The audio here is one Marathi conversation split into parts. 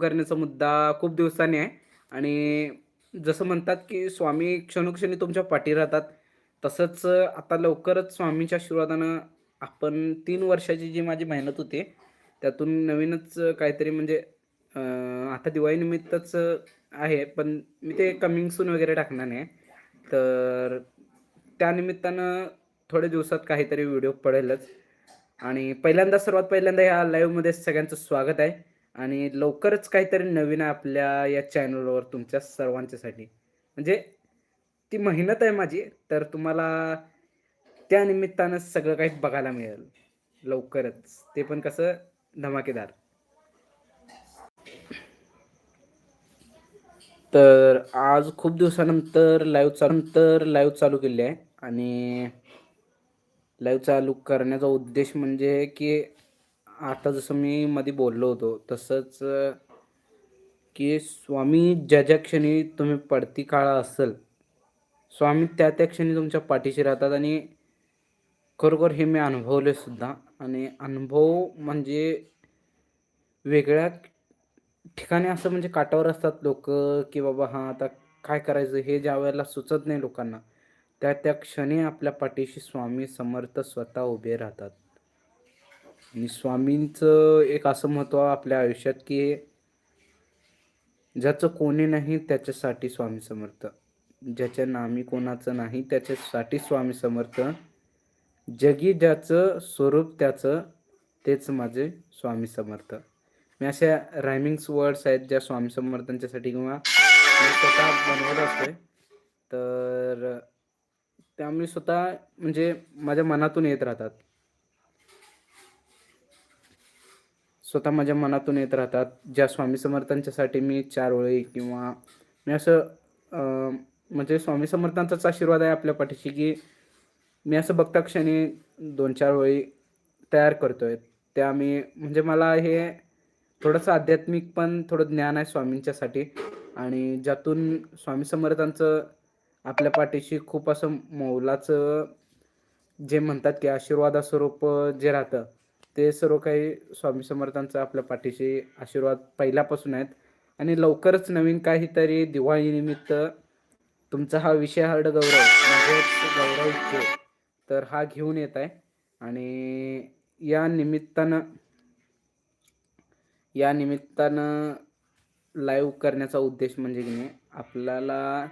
करण्याचा मुद्दा खूप दिवसांनी आहे. आणि जसं म्हणतात की स्वामी क्षणोक्षणी तुमच्या पाठी राहतात तसंच आता लवकरच स्वामींच्या आशीर्वादानं आपण तीन वर्षाची जी माझी मेहनत होती त्यातून नवीनच काहीतरी म्हणजे आता दिवाळीनिमित्तच आहे पण मी ते कमिंग सून वगैरे टाकणार नाही. तर त्यानिमित्तानं थोड्या दिवसात काहीतरी व्हिडिओ पडेलच. आणि पहिल्यांदा सर्वात पहिल्यांदा ह्या लाईव्हमध्ये सगळ्यांचं स्वागत आहे. आणि लवकरच काहीतरी नवीन आहे आपल्या या चॅनलवर तुमच्या सर्वांच्यासाठी. म्हणजे ती मेहनत आहे माझी तर तुम्हाला त्या निमित्तानं सगळं काही बघायला मिळेल. लवकरच. ते पण कसं धमाकेदार. तर आज खूप दिवसानंतर लाईव्ह चालू तर लाईव्ह चालू केली आहे. आणि लाईव्ह चालू करण्याचा उद्देश म्हणजे की आता जसं मी मध्ये बोललो होतो तसंच की स्वामी ज्या ज्या क्षणी तुम्ही पडती काळा असेल स्वामी त्या त्या क्षणी तुमच्या पाठीशी राहतात आणि खरोखर हे मी अनुभवले सुद्धा. आणि अनुभव म्हणजे वेगळ्या ठिकाणी असं म्हणजे काटावर असतात लोक की बाबा हां आता काय करायचं हे ज्या वेळेला सुचत नाही लोकांना त्या त्या क्षणी आपल्या पाठीशी स्वामी समर्थ स्वतः उभे राहतात. आणि स्वामींचं एक असं महत्त्व आपल्या आयुष्यात की ज्याचं कोणी नाही त्याच्यासाठी स्वामी समर्थ. ज्याच्या नामी कोणाचं नाही त्याच्यासाठी स्वामी समर्थ. जगी ज्याचं स्वरूप त्याचं तेच माझे स्वामी समर्थ. मी अशा रायमिंग्स वर्ड्स आहेत ज्या स्वामी समर्थांच्यासाठी किंवा मी स्वतः बनवत असतोय. तर त्यामुळे स्वतः म्हणजे माझ्या मनातून येत राहतात. स्वतः माझ्या मनातून येत राहतात. ज्या स्वामी समर्थांच्यासाठी मी चार ओळी किंवा मी असं म्हणजे स्वामी समर्थांचाच आशीर्वाद आहे आपल्या पाठीशी की मी असं बघता क्षणी दोन चार ओळी तयार करतोय. त्या मी म्हणजे मला हे थोडंसं आध्यात्मिक पण थोडं ज्ञान आहे स्वामींच्यासाठी. आणि ज्यातून स्वामी समर्थांचं आपल्या पाठीशी खूप असं मौलाचं जे म्हणतात की आशीर्वादास्वरूप जे राहतं ते सर्व काही स्वामी समर्थांचं आपल्या पाठीशी आशीर्वाद पहिल्यापासून आहेत. आणि लवकरच नवीन काहीतरी दिवाळीनिमित्त तुमचा हा विषय हर्ड गौरव म्हणजेच गौरव इच्छे तर हा घेऊन येत आहे. आणि या निमित्तानं या निमित्तानं लाईव्ह करण्याचा उद्देश म्हणजे की नाही आपल्याला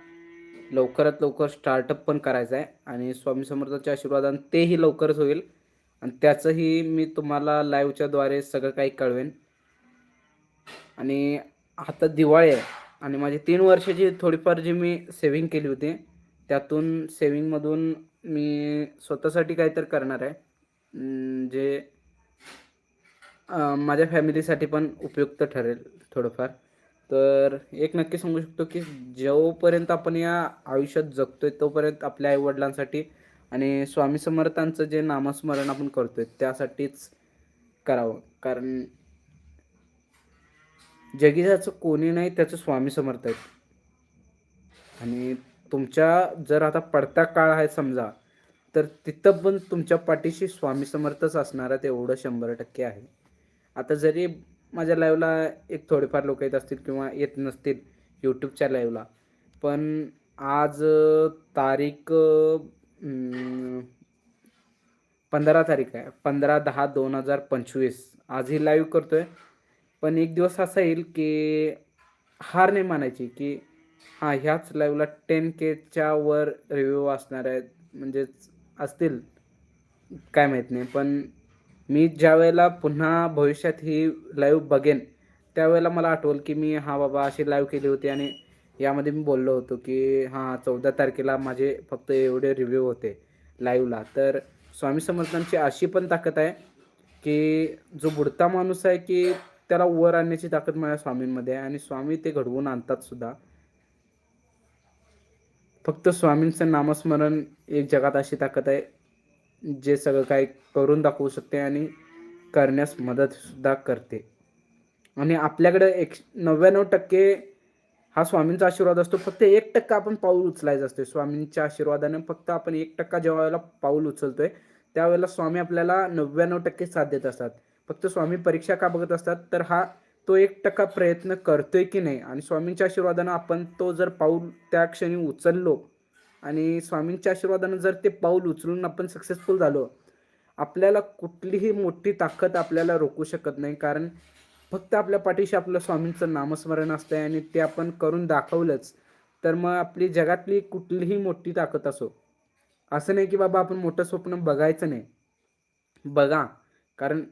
लवकरात लवकर स्टार्टअप पण करायचं आहे. आणि स्वामी समर्थांच्या आशीर्वादाने तेही लवकरच होईल. आणि त्याचंही मी तुम्हाला लाईव्हच्या द्वारे सगळं काही कळवेन. आणि आता दिवाळी आहे आणि माझी तीन वर्षाची थोडीफार जी मी सेविंग केली होती त्यातून सेविंगमधून मी स्वतःसाठी काहीतरी करणार आहे. जे माझ्या फॅमिलीसाठी पण उपयुक्त ठरेल थोडंफार. तर एक नक्की सांगू शकतो की जोपर्यंत आपण या आयुष्यात जगतोय तोपर्यंत आपल्या आईवडिलांसाठी आणि स्वामी समर्थांचं जे नामस्मरण आपण करतोय त्यासाठीच करावं. कारण जगी ज्याचं कोणी नाही त्याचं स्वामी समर्थ आहेत. आणि तुमच्या जर आता पडता काळ आहे समजा तर तिथं पण तुमच्या पाठीशी स्वामी समर्थच असणार आहे एवढं शंभर टक्के आहे. आता जरी माझ्या लाईव्हला एक थोडेफार लोक येत असतील किंवा येत नसतील यूट्यूबच्या लाईव्हला पण आज तारीख पंधरा तारीख आहे. पंधरा दहा दोन हजार पंचवीस. आज ही लाईव्ह करतोय. पण एक दिवस असा येईल की हार नाही मानायची की हां ह्याच लाईव्हला टेन केच्या वर रिव्ह्यू असणार आहेत. म्हणजेच असतील. काय माहीत नाही. पण मी ज्या वेळेला पुन्हा भविष्यात ही लाईव्ह बघेन त्यावेळेला मला आठवल की मी हा बाबा अशी लाईव्ह केली होती आणि यामध्ये मी बोललो होतो की हां चौदा तारखेला माझे फक्त एवढे रिव्ह्यू होते लाईव्हला तर स्वामी समर्थांची अशी पण ताकद आहे की जो बुडता माणूस आहे की त्याला वर आणण्याची ताकद माझ्या स्वामींमध्ये आहे आणि स्वामी ते घडवून आणतात सुद्धा. फक्त स्वामींचं नामस्मरण एक जगात अशी ताकद आहे जे सगळं काही करून दाखवू शकते आणि करण्यास मदतसुद्धा करते. आणि आपल्याकडं एक नव्याण्णव टक्के हा स्वामींचा आशीर्वाद असतो. फक्त एक टक्का आपण पाऊल उचलायचं असतोय. स्वामींच्या आशीर्वादाने फक्त आपण एक टक्का जेव्हा वेळेला पाऊल उचलतोय त्यावेळेला स्वामी आपल्याला नव्याण्णव टक्के साथ देत असतात. फक्त स्वामी परीक्षा का बघत असतात? तर हा तो एक टक्का प्रयत्न करतोय की नाही? आणि स्वामींच्या आशीर्वादानं आपण तो जर पाऊल त्या क्षणी उचललो आणि स्वामींच्या आशीर्वादानं जर ते पाऊल उचलून आपण सक्सेसफुल झालो आपल्याला कुठलीही मोठी ताकद आपल्याला रोखू शकत नाही. कारण फक्त आपल्या पाठीशी आपलं स्वामींचं नामस्मरण असतंय आणि ते आपण करून दाखवलंच तर मग आपली जगातली कुठलीही मोठी ताकद असो. असं नाही की बाबा आपण मोठं स्वप्न बघायचं नाही. बघा कारण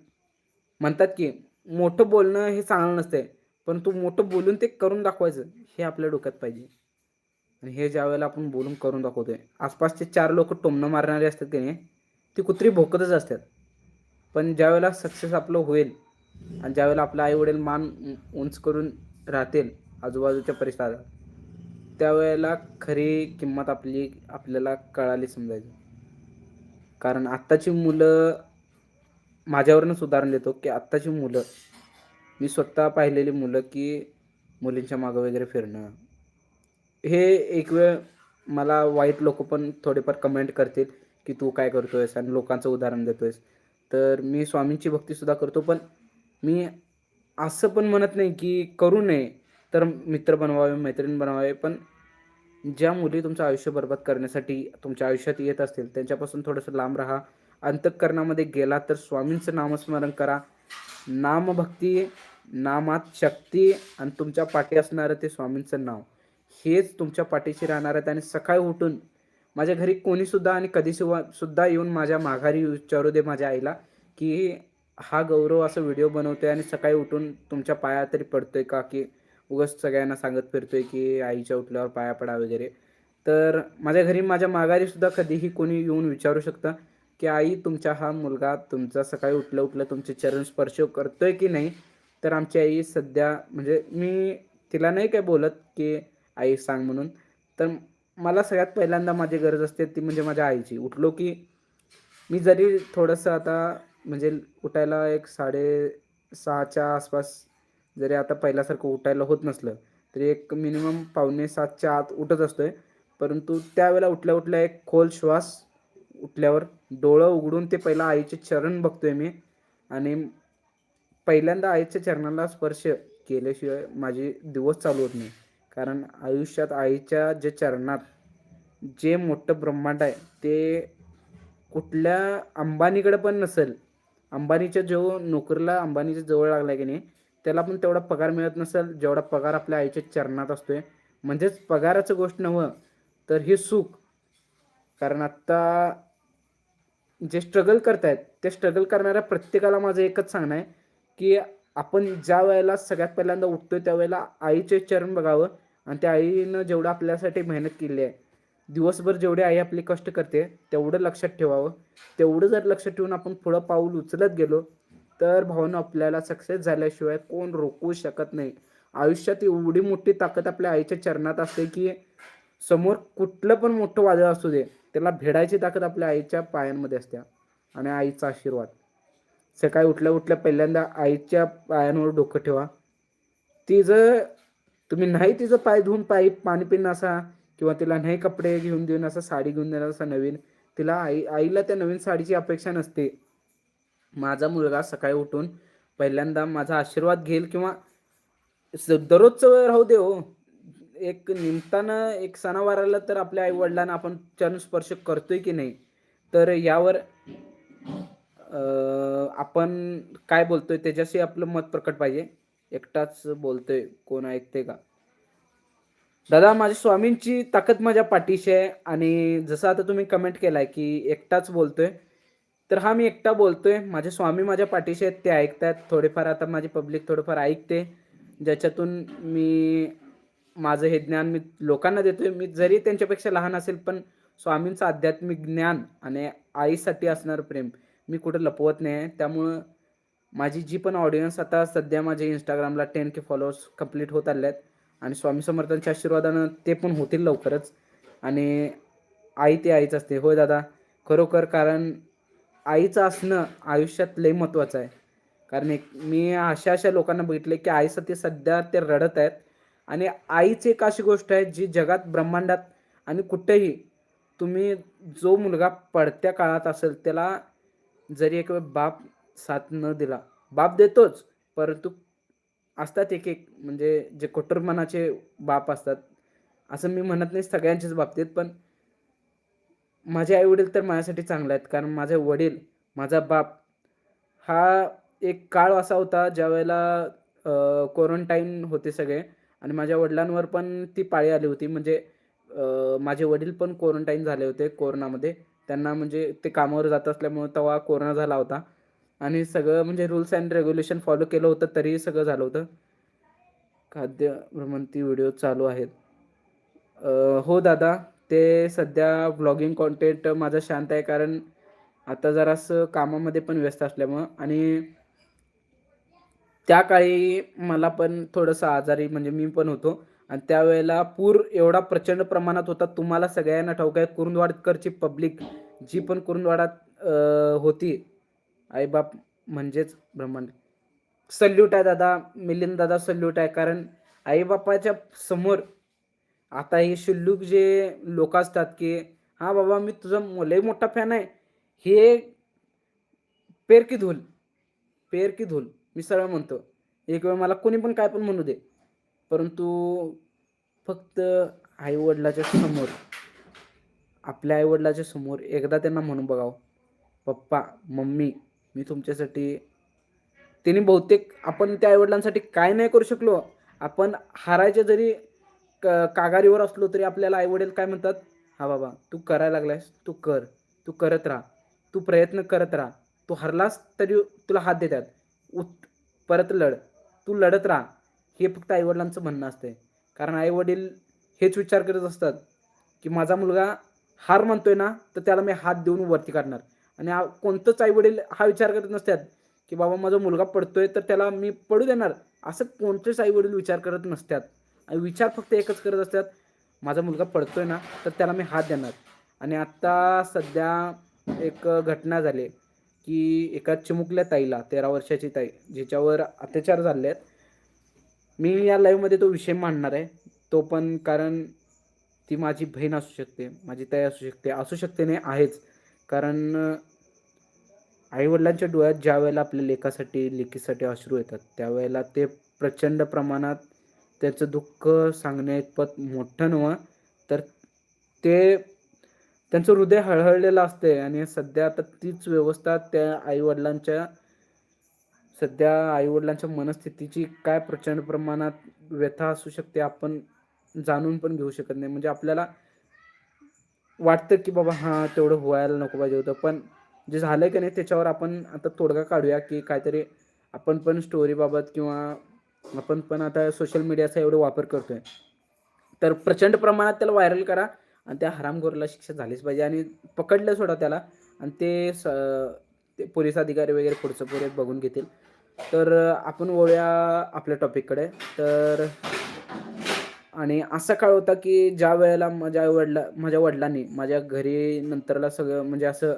म्हणतात की मोठं बोलणं हे चांगलं नसतंय पण तू मोठं बोलून ते करून दाखवायचं हे आपल्या डोक्यात पाहिजे. आणि हे ज्या वेळेला आपण बोलून करून दाखवतोय आसपासचे चार लोक टोमणं मारणारे असतात की नाही ती कुत्री भोकतच असतात. पण ज्या वेळेला सक्सेस आपलं होईल आणि ज्यावेळेला आपलं आई वडील मान उंच करून राहतील आजूबाजूच्या परिसरात त्यावेळेला खरी किंमत आपली आपल्याला कळाली समजायची. कारण आत्ताची मुलं माझ्यावरूनच उदाहरण देतो की आत्ताची मुलं मी स्वतः पाहिलेली मुलं की मुलींच्या मागं वगैरे फिरणं. हे एक वेळ मला वाईट लोक पण थोडेफार कमेंट करतील की तू काय करतोयस आणि लोकांचं उदाहरण देतोयस. तर मी स्वामींची भक्तीसुद्धा करतो पण मी असं पण म्हणत नाही की करू नये तर मित्र बनवावे मैत्रीण बनवावे पण ज्या मुली तुमचं आयुष्य बरबाद करण्यासाठी तुमच्या आयुष्यात येत असतील त्यांच्यापासून थोडंसं लांब राहा. अंतःकरणामध्ये गेला तर स्वामींचं नामस्मरण करा. नामभक्ती नामात शक्ती आणि तुमच्या पाठी असणारं ते स्वामींचं नाव. हेच तुमच्या पाठीशी राहणार आहेत आणि सकाळी उठून माझ्या घरी कोणीसुद्धा आणि कधी सुद्धा येऊन माझ्या माघारी विचारू दे माझ्या आईला की हा गौरव असं व्हिडिओ बनवतोय आणि सकाळी उठून तुमच्या पाया तरी पडतोय का? की उगस सगळ्यांना सांगत फिरतोय की आईच्या उठल्यावर पाया पडा वगैरे. तर माझ्या घरी माझ्या माघारी सुद्धा कधीही कोणी येऊन विचारू शकतं की आई तुमचा हा मुलगा तुमचा सकाळी उठलं उठलं तुमचे चरण स्पर्श करतोय की नाही? तर आमची आई सध्या म्हणजे मी तिला नाही काय बोलत की आई सांग म्हणून. तर मला सगळ्यात पहिल्यांदा माझी गरज असते ती म्हणजे माझ्या आईची. उठलो की मी जरी थोडंसं आता म्हणजे उठायला एक साडे सहाच्या आसपास जरी आता पहिल्यासारखं उठायला होत नसलं तरी एक मिनिमम पावणे सातच्या आत उठत असतोय. परंतु त्यावेळेला उठल्या उठल्या एक खोल श्वास उठल्यावर डोळं उघडून ते पहिला आईचे चरण बघतोय मी. आणि पहिल्यांदा आईच्या चरणाला स्पर्श केल्याशिवाय माझे दिवस चालू होत नाही. कारण आयुष्यात आईच्या जे चरणात जे मोठं ब्रह्मांड आहे ते कुठल्या अंबानीकडे पण नसेल अंबानीच्या जो नोकरीला अंबानीच्या जवळ लागला की नाही त्याला पण तेवढा पगार मिळत नसेल जेवढा पगार आपल्या आईच्या चरणात असतोय. म्हणजेच पगाराचं गोष्ट नव्हं तर हे सुख. कारण आत्ता जे स्ट्रगल करतायत ते स्ट्रगल करणाऱ्या प्रत्येकाला माझं एकच सांगणं आहे की आपण ज्या वेळेला सगळ्यात पहिल्यांदा उठतोय त्यावेळेला आईचे चरण बघावं आणि त्या आईनं जेवढं आपल्यासाठी मेहनत केली आहे दिवसभर जेवढी आई आपली कष्ट करते तेवढं लक्षात ठेवावं. तेवढं जर लक्षात ठेवून आपण पुढं पाऊल उचलत गेलो तर भावना आपल्याला सक्सेस झाल्याशिवाय कोण रोखू शकत नाही. आयुष्यात एवढी मोठी ताकद आपल्या आईच्या चरणात असते की समोर कुठलं पण मोठं वादळ असू दे त्याला भेडायची ताकद आपल्या आईच्या पायांमध्ये असते आणि आईचा आशीर्वाद. सकाळी उठल्या उठल्या पहिल्यांदा आईच्या पायांवर डोकं ठेवा. ती जर तुम्ही नाही तिचं पाय धुवून पायी पाणी पिणं असा किंवा तिला नाही कपडे घेऊन देऊन असं साडी घेऊन देणार असं नवीन तिला आई आईला त्या नवीन साडीची अपेक्षा नसते. माझा मुलगा सकाळी उठून पहिल्यांदा माझा आशीर्वाद घेईल किंवा स- दररोजचं वेळ राहू दे हो. एक निमतानं एक सणावाराला तर आपल्या आई वडिलांना आपण चरण स्पर्श करतोय की नाही? तर यावर आपण काय बोलतोय? त्याच्याशी आपलं मत प्रकट पाहिजे. एकटाच बोलतोय. कोण ऐकते का? दादा माझ्या स्वामींची ताकद माझ्या पाठीशी आहे आणि जसं आता तुम्ही कमेंट केलाय की एकटाच बोलतोय तर हा मी एकटा बोलतोय. माझे स्वामी माझ्या पाठीशी आहेत ते ऐकतायत. थोडेफार आता माझी पब्लिक थोडंफार ऐकते. ज्याच्यातून मी माझं हे ज्ञान मी लोकांना देतोय. मी जरी त्यांच्यापेक्षा लहान असेल पण स्वामींचं आध्यात्मिक ज्ञान आणि आईसाठी असणारं प्रेम मी कुठं लपवत नाही आहे. त्यामुळं माझी जी पण ऑडियन्स आता सध्या माझे इंस्टाग्रामला टेन के फॉलोअर्स कंप्लीट होत आले आहेत आणि स्वामी समर्थांच्या आशीर्वादानं ते पण होतील लवकरच. आणि आई ते आईच असते. होय दादा खरोखर कारण आईचं असणं आयुष्यात लय महत्त्वाचं आहे. कारण एक मी अशा अशा लोकांना बघितले की आईसाठी सध्या ते रडत आहेत. आणि आईच एक अशी गोष्ट आहे जी जगात ब्रह्मांडात आणि कुठेही तुम्ही जो मुलगा पडत्या काळात असेल त्याला जरी एक वेळ बाप साथ न दिला बाप देतोच परंतु असतात एक एक म्हणजे जे कठोरपणाचे बाप असतात. असं मी म्हणत नाही सगळ्यांच्याच बाबतीत पण माझे आई वडील तर माझ्यासाठी चांगले आहेत कारण माझे वडील माझा बाप हा एक काळ असा होता ज्या वेळेला क्वारंटाईन होते सगळे आणि माझ्या वडिलांवर पण ती पाळी आली होती. म्हणजे माझे वडील पण क्वारंटाईन झाले होते कोरोनामध्ये. त्यांना म्हणजे ते कामावर जात असल्यामुळे तेव्हा कोरोना झाला होता. आणि सगळं म्हणजे रूल्स अँड रेग्युलेशन फॉलो केलं होतं तरीही सगळं झालं होतं. खाद्य भ्रमंती व्हिडिओ चालू आहेत. हो दादा ते सध्या व्लॉगिंग कॉन्टेंट माझं शांत आहे कारण आता जरासं कामामध्ये पण व्यस्त असल्यामुळं आणि त्या काळी मला पण थोडंसं आजारी म्हणजे मी पण होतो आणि त्यावेळेला पूर एवढा प्रचंड प्रमाणात होता तुम्हाला सगळ्यांना ठाऊक आहे कुरुंदवाडकरची पब्लिक जी पण कुरुंदवाडात होती आईबाप म्हणजेच ब्रह्मांड सल्यूट आहे दादा मिलिंद दादा सल्यूट आहे. कारण आईबापाच्या समोर आता हे शुल्लूक जे लोक असतात की हा बाबा मी तुझा म- लय मोठा फॅन आहे. हे पेर की धूल पेर की धूल मी सरळ म्हणतो. एक वेळ मला कोणी पण काय पण म्हणू दे. परंतु फक्त आईवडिलाच्या समोर आपल्या आईवडिलाच्या समोर एकदा त्यांना म्हणून बघावं. पप्पा मम्मी मी तुमच्यासाठी त्यांनी बहुतेक आपण त्या आईवडिलांसाठी काय नाही करू शकलो. आपण हारायच्या जरी क कागारीवर असलो तरी आपल्याला आईवडील काय म्हणतात? हा बाबा तू करायला लागलायस तू कर तू करत राहा तू प्रयत्न करत राहा. तू हरलास तरी तुला हात देतात. उत परत लढ तू लढत राहा. हे फक्त आईवडिलांचं म्हणणं असते कारण आईवडील हेच विचार करत असतात की माझा मुलगा हार मानतोय ना तर त्याला मी हात देऊन वरती काढणार. आणि हा कोणतंच आईवडील हा विचार करत नसतात की बाबा माझा मुलगा पडतोय तर त्याला मी पडू देणार. असं कोणतेच आईवडील विचार करत नसतात. आणि विचार फक्त एकच करत असतात माझा मुलगा पडतोय ना तर त्याला मी हात देणार. आणि आत्ता सध्या एक घटना झाली की एका चिमुकल्या ताईला तेरा वर्षाची ताई जिच्यावर अत्याचार झाले आहेत. मी या लाईव्हमध्ये तो विषय मांडणार आहे. तो पण कारण ती माझी बहीण असू शकते माझी ताई असू शकते असू शकते नाही आहेच. कारण आईवडिलांच्या डोळ्यात ज्या वेळेला आपल्या लेखासाठी लेखीसाठी अश्रू येतात त्यावेळेला ते प्रचंड प्रमाणात त्याचं दुःख सांगण्याइतपत मोठं नव्हं. तर ते त्यांचं हृदय हळहळलेलं असते आणि सध्या आता तीच व्यवस्था त्या आईवडिलांच्या सध्या आईवडिलांच्या मनस्थितीची काय प्रचंड प्रमाणात व्यथा असू शकते आपण जाणून पण घेऊ शकत नाही. म्हणजे आपल्याला वाटतं की बाबा हां तेवढं व्हायला नको पाहिजे होतं. पण जे झालं की नाही त्याच्यावर आपण आता तोडगा काढूया की काहीतरी आपण पण स्टोरीबाबत किंवा आपण पण आता सोशल मीडियाचा एवढा वापर करतोय. तर प्रचंड प्रमाणात त्याला व्हायरल करा आणि त्या हरामखोरला शिक्षा झालीच पाहिजे. आणि पकडलं सोडा त्याला. आणि ते स ते पोलीस अधिकारी वगैरे पुढचं पुढे बघून घेतील. तर आपण वळूया आपल्या टॉपिककडे तर आणि असा काळ होता की ज्या वेळेला माझ्या वडिला माझ्या वडिलांनी माझ्या घरी नंतरला सगळं म्हणजे असं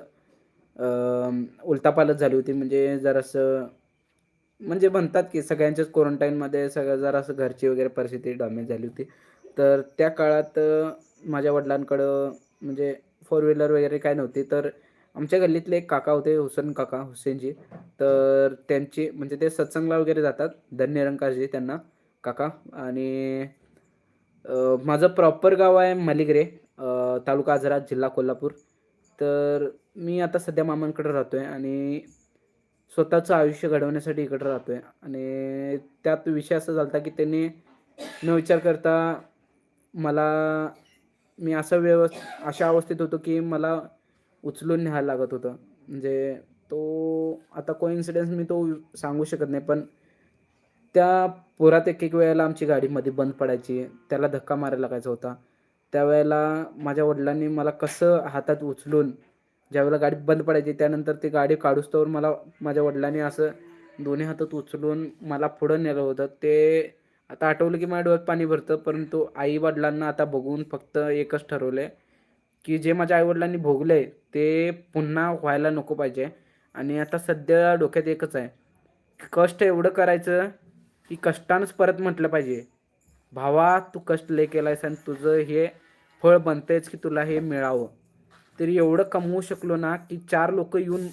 उलतापालत झाली होती. म्हणजे जरासं म्हणजे म्हणतात की सगळ्यांच्याच क्वारंटाईनमध्ये सगळं जरासं घरची वगैरे परिस्थिती डॅमेज झाली होती. तर त्या काळात माझ्या वडिलांकडं म्हणजे फोर व्हीलर वगैरे काय नव्हती. तर आमच्या गल्लीतले एक काका होते हुसेन काका हुसेनजी. तर त्यांची म्हणजे ते सत्संगला वगैरे जातात धन्यरंकारजी त्यांना काका. आणि माझं प्रॉपर गाव आहे मलिगरे तालुका आजरा जिल्हा कोल्हापूर. तर मी आता सध्या मामांकडे राहतो आहे आणि स्वतःचं आयुष्य घडवण्यासाठी इकडं राहतो आहे आणि त्यात विषय असा झाला होता की त्यांनी न विचार करता मला मी असं व्यवस् अशा अवस्थेत होतो की मला उचलून न्यायला लागत होतं. म्हणजे तो आता कोइन्सिडन्स मी तो सांगू शकत नाही पण त्या पुरात एक एक वेळेला आमची गाडीमध्ये बंद पडायची. त्याला धक्का मारायला लागायचा होता. त्यावेळेला माझ्या वडिलांनी मला कसं हातात उचलून ज्यावेळेला गाडी बंद पडायची त्यानंतर ती गाडी काढूस्तोवर मला माझ्या वडिलांनी असं दोन्ही हातात उचलून मला पुढं नेलं होतं. ते आता आठवलं की माझ्या डोळ्यात पाणी भरतं परंतु आई वडिलांना आता बघून फक्त एकच ठरवलं आहे की जे माझ्या आईवडिलांनी भोगलं आहे ते पुन्हा व्हायला नको पाहिजे. आणि आता सध्या डोक्यात एकच आहे. कष्ट एवढं करायचं की कष्टानंच परत म्हटलं पाहिजे. भावा तू कष्ट लय केलायस आणि तुझं हे फळ बनतेच की तुला हे मिळावं. तरी एवढं कमवू शकलो ना की चार लोक येऊन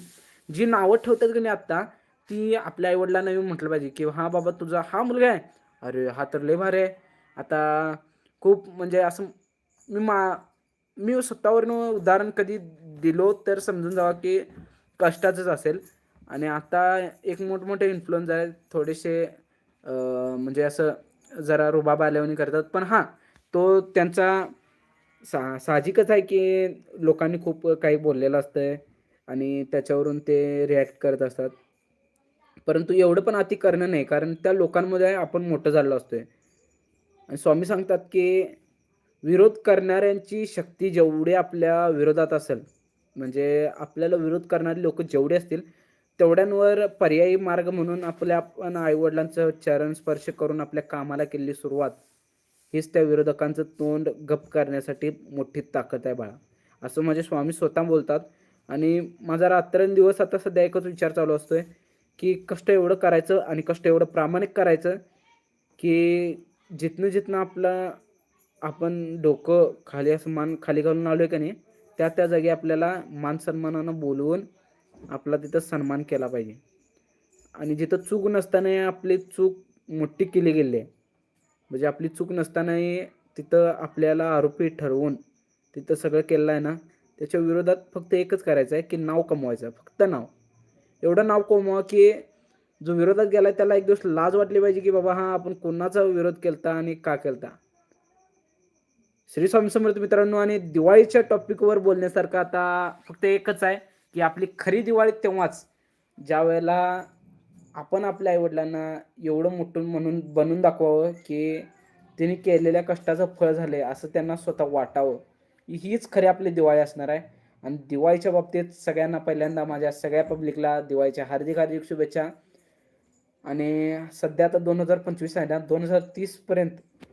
जी नावं ठेवतात की नाही आत्ता ती आपल्या आईवडिलांना येऊन म्हटलं पाहिजे की हा बाबा तुझा हा मुलगा आहे. अरे हा तर लय भारी आहे. आता खूप म्हणजे असं मी मा मी स्वतःवरनं उदाहरण कधी दिलो तर समजून जावा की कष्टाचंच असेल. आणि आता एक मोठमोठे इन्फ्लुएन्स आहेत थोडेसे म्हणजे असं जरा रुबाब आल्यावानी करतात. पण हां तो त्यांचा सा साहजिकच आहे की लोकांनी खूप काही बोललेलं असतं आणि त्याच्यावरून ते रिॲक्ट करत असतात. परंतु एवढं पण अति करणं नाही कारण त्या लोकांमध्ये आपण मोठं झालो असतोय. आणि स्वामी सांगतात की विरोध करणाऱ्यांची शक्ती जेवढी आपल्या विरोधात असेल म्हणजे आपल्याला विरोध करणारे लोक जेवढे असतील तेवढ्यांवर पर्यायी मार्ग म्हणून आपल्या आपण आईवडिलांचं चरण स्पर्श करून आपल्या कामाला केलेली सुरुवात हीच त्या विरोधकांचं तोंड गप करण्यासाठी मोठी ताकद आहे बाळा. असं माझे स्वामी स्वतः बोलतात. आणि माझा रात्रंदिवस आता सध्या एकच विचार चालू असतोय की कष्ट एवढं करायचं आणि कष्ट एवढं प्रामाणिक करायचं की जिथनं जिथनं आपलं आपण डोकं खाली असं मान खाली घालून आलो आहे का नाही त्या त्या जागी आपल्याला मान सन्मानानं बोलवून आपला तिथं सन्मान केला पाहिजे. आणि जिथं चूक नसताना आपली चूक मोठी केली गेली आहे. म्हणजे आपली चूक नसतानाही तिथं आपल्याला आरोपी ठरवून तिथं सगळं केलं आहे ना त्याच्या विरोधात फक्त एकच करायचं आहे की नाव कमवायचं आहे फक्त नाव. एवढं नाव कमवा की जो विरोधात गेला त्याला एक दिवस लाज वाटली पाहिजे की बाबा हा आपण कोणाचा विरोध केलता आणि का केलता. श्री स्वामी समर्थ मित्रांनो आणि दिवाळीच्या टॉपिकवर बोलण्यासारखं आता फक्त एकच आहे. की आपली खरी दिवाळी तेव्हाच. ज्या वेळेला आपण आपल्या आईवडिलांना एवढं मोठं म्हणून बनून दाखवावं की त्यांनी केलेल्या कष्टाचं फळ झाले असं त्यांना स्वतः वाटावं. हीच खरी आपली दिवाळी असणार आहे. आणि दिवाळीच्या बाबतीत सगळ्यांना पहिल्यांदा माझ्या सगळ्या पब्लिकला दिवाळीच्या हार्दिक हार्दिक शुभेच्छा. आणि सध्या आता दोन हजार पंचवीस आहे ना दोन हजार तीसपर्यंत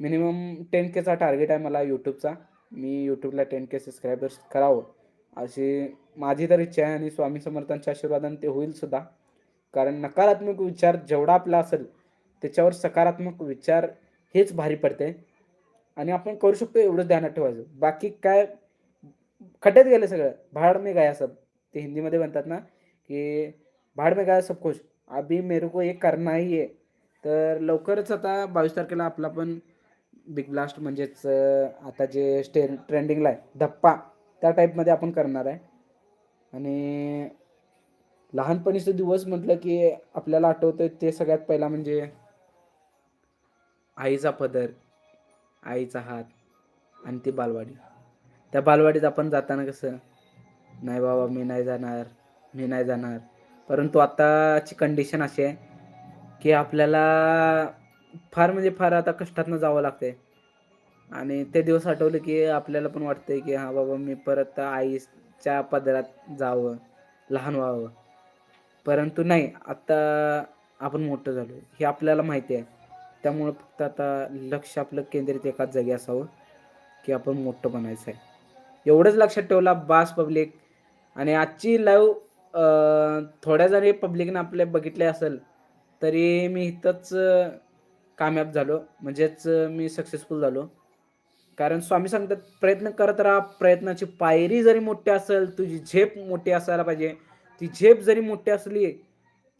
मिनिमम टेन केचा टार्गेट आहे मला यूट्यूबचा मी यूट्यूबला टेन के सबस्क्रायबर्स करावं. अशी माझी तर इच्छा आहे आणि स्वामी समर्थांच्या आशीर्वादाने ते होईल सुद्धा. कारण नकारात्मक विचार जेवढा आपला असेल त्याच्यावर सकारात्मक विचार हेच भारी पडते. आणि आपण करू शकतो एवढं ध्यानात ठेवायचं. बाकी काय खड्ड्यात गेलं सगळं. भाड मे गाया सब. ते हिंदीमध्ये म्हणतात ना की भाड मे गाया सब खुश. अभी मेरे को एक करना ही आहे तर लवकरच आता बावीस तारखेला आपला पण बिग ब्लास्ट म्हणजेच आता जे स्टे ट्रेंडिंगला आहे धप्पा. त्या टाईपमध्ये आपण करणार आहे. आणि लहानपणीचं दिवस म्हटलं की आपल्याला आठवतं ते सगळ्यात पहिला म्हणजे आईचा पदर आईचा हात आणि ती बालवाडी. त्या बालवाडीत आपण जाताना कसं नाही बाबा मी नाही जाणार मी नाही जाणार. परंतु आताची कंडिशन अशी आहे की आपल्याला फार म्हणजे फार आता कष्टातनं जावं लागते आणि ते दिवस आठवले की आपल्याला पण वाटतंय की हां बाबा मी परत आईच्या पदरात जावं लहान व्हावं. परंतु नाही आता आपण मोठं झालो हे आपल्याला माहिती आहे. त्यामुळं फक्त आता लक्ष आपलं केंद्रित एकाच जागी असावं की आपण मोठं बनायचं आहे एवढंच लक्षात ठेवला बास पब्लिक. आणि आजची लाईव्ह थोड्या जरी पब्लिकनं आपल्या बघितले असेल तरी मी इथंच कामयाब झालो. म्हणजेच मी सक्सेसफुल झालो. कारण स्वामी सांगतात प्रयत्न करत राहा प्रयत्नाची पायरी जरी मोठी असेल तुझी झेप मोठी असायला पाहिजे. ती झेप जरी मोठी असली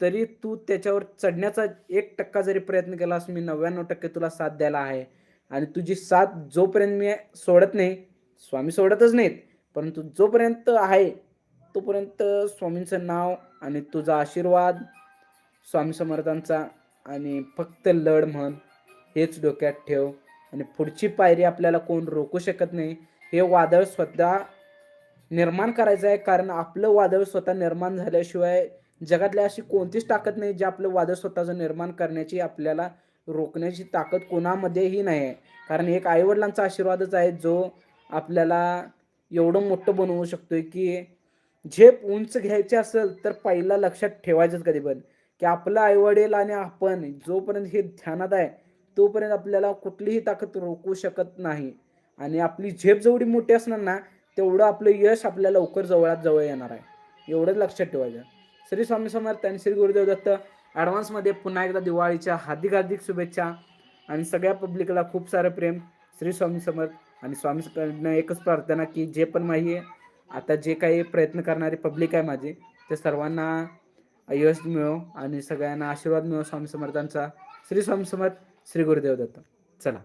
तरी तू त्याच्यावर चढण्याचा एक टक्का जरी प्रयत्न केलास मी नव्याण्णव टक्के तुला साथ द्यायला आहे. आणि तुझी साथ जोपर्यंत मी सोडत नाही स्वामी सोडतच नाहीत परंतु जोपर्यंत आहे तोपर्यंत स्वामींचं नाव आणि तुझा आशीर्वाद स्वामी समर्थांचा आणि फक्त लढ म्हण हेच डोक्यात ठेव. आणि पुढची पायरी आपल्याला कोण रोखू शकत नाही हे वादळ स्वतः निर्माण करायचं आहे. कारण आपलं वादळ स्वतः निर्माण झाल्याशिवाय जगातल्या अशी कोणतीच ताकद नाही जे आपलं वादळ स्वतःचं निर्माण करण्याची आपल्याला रोखण्याची ताकद कोणामध्येही नाही आहे कारण एक आईवडिलांचा आशीर्वादच आहे जो आपल्याला एवढं मोठं बनवू शकतोय की झेप उंच घ्यायची असेल तर पहिला लक्षात ठेवायचंच कधी पण. की आपलं आईवडील आणि आपण जोपर्यंत हे ध्यानात आहे तोपर्यंत आपल्याला कुठलीही ताकद रोखू शकत नाही. आणि आपली झेप जेवढी मोठी असणार ना तेवढं आपलं यश आपल्या लवकर जवळात जवळ येणार आहे. एवढंच लक्षात ठेवायचं. श्री स्वामी समर्थ आणि श्री गुरुदेव दत्त ॲडव्हान्समध्ये पुन्हा एकदा दिवाळीच्या हार्दिक हार्दिक शुभेच्छा आणि सगळ्या पब्लिकला खूप सारं प्रेम. श्री स्वामी समर्थ आणि स्वामीकडनं एकच प्रार्थना की जे पण माही आहे आता जे काही प्रयत्न करणारे पब्लिक आहे माझे ते सर्वांना यश मिळो आणि सगळ्यांना आशीर्वाद मिळो स्वामी समर्थांचा. श्री स्वामी समर्थ. श्री गुरुदेव दत्त. चला.